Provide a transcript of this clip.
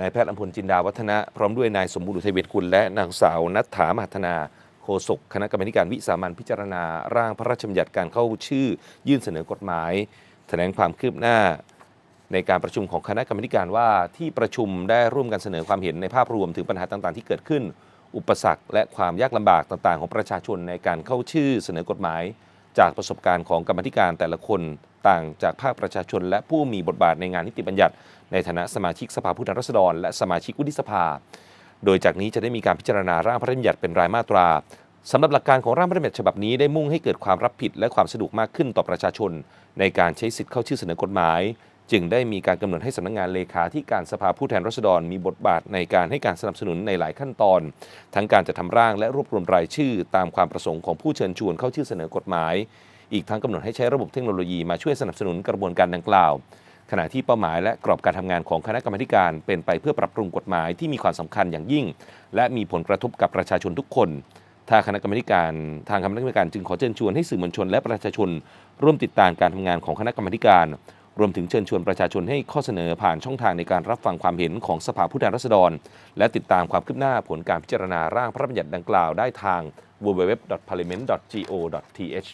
นายแพทย์อำพลจินดาวัฒนะ พร้อมด้วยนายสมบูรณ์อุทัยเวทกุลและนางสาวนัทถามหัฒนาโฆษกคณะกรรมการวิสามันพิจารณา ร่างพระราชบัญญัติการเข้าชื่อ ยื่นเสนอกฎหมาย แถลงความคืบหน้า ในการประชุมของคณะกรรมการว่าที่ประชุมได้ร่วมกันเสนอความเห็นในภาพรวมถึงปัญหาต่างๆ ที่เกิดขึ้น อุปสรรคและความยากลำบากต่างๆ ของประชาชนในการเข้าชื่อเสนอกฎหมาย จากประสบการณ์ของกรรมธิการแต่ละคน ต่างจากภาคประชาชน และผู้มีบทบาทในงานนิติบัญญัติ ในฐานะสมาชิกสภาผู้แทนราษฎร และสมาชิกวุฒิสภา โดยจากนี้จะได้มีการพิจารณาร่างพระราชบัญญัติเป็นรายมาตราสำหรับหลักการของร่างพระราชบัญญัติฉบับนี้ได้มุ่งให้เกิดความรับผิดและความสะดวกมากขึ้นต่อประชาชน ในการใช้สิทธิ์เข้าชื่อเสนอกฎหมาย จึงได้มีการกำหนดให้สำนักงานเลขาที่การสภาผู้แทนราษฎร มีบทบาทในการให้การสนับสนุนในหลายขั้นตอน ทั้งการจะทำร่างและรวบรวมรายชื่อ ตามความประสงค์ของผู้เชิญชวนเข้าชื่อเสนอกฎหมาย อีกทั้งกำหนดให้ใช้ระบบเทคโนโลยีมาช่วยสนับสนุนกระบวนการดังกล่าว ขณะที่เป้าหมายและกรอบการทำงานของคณะกรรมการ เป็นไปเพื่อปรับปรุงกฎหมายที่มีความสำคัญอย่างยิ่ง และมีผลกระทบกับประชาชนทุกคนทางคณะกรรมการทางคณะกรรมการจึงขอเชิญชวนให้สื่อมวลชนและประชาชน ร่วมติดตามการทำงานของคณะกรรมการ รวมถึงเชิญชวนประชาชนให้ข้อเสนอผ่านช่องทางในการรับฟังความเห็นของสภาผู้แทนราษฎร และติดตามความคืบหน้าผลการพิจารณาร่างพระราชบัญญัติดังกล่าวได้ทาง www.parliament.go.th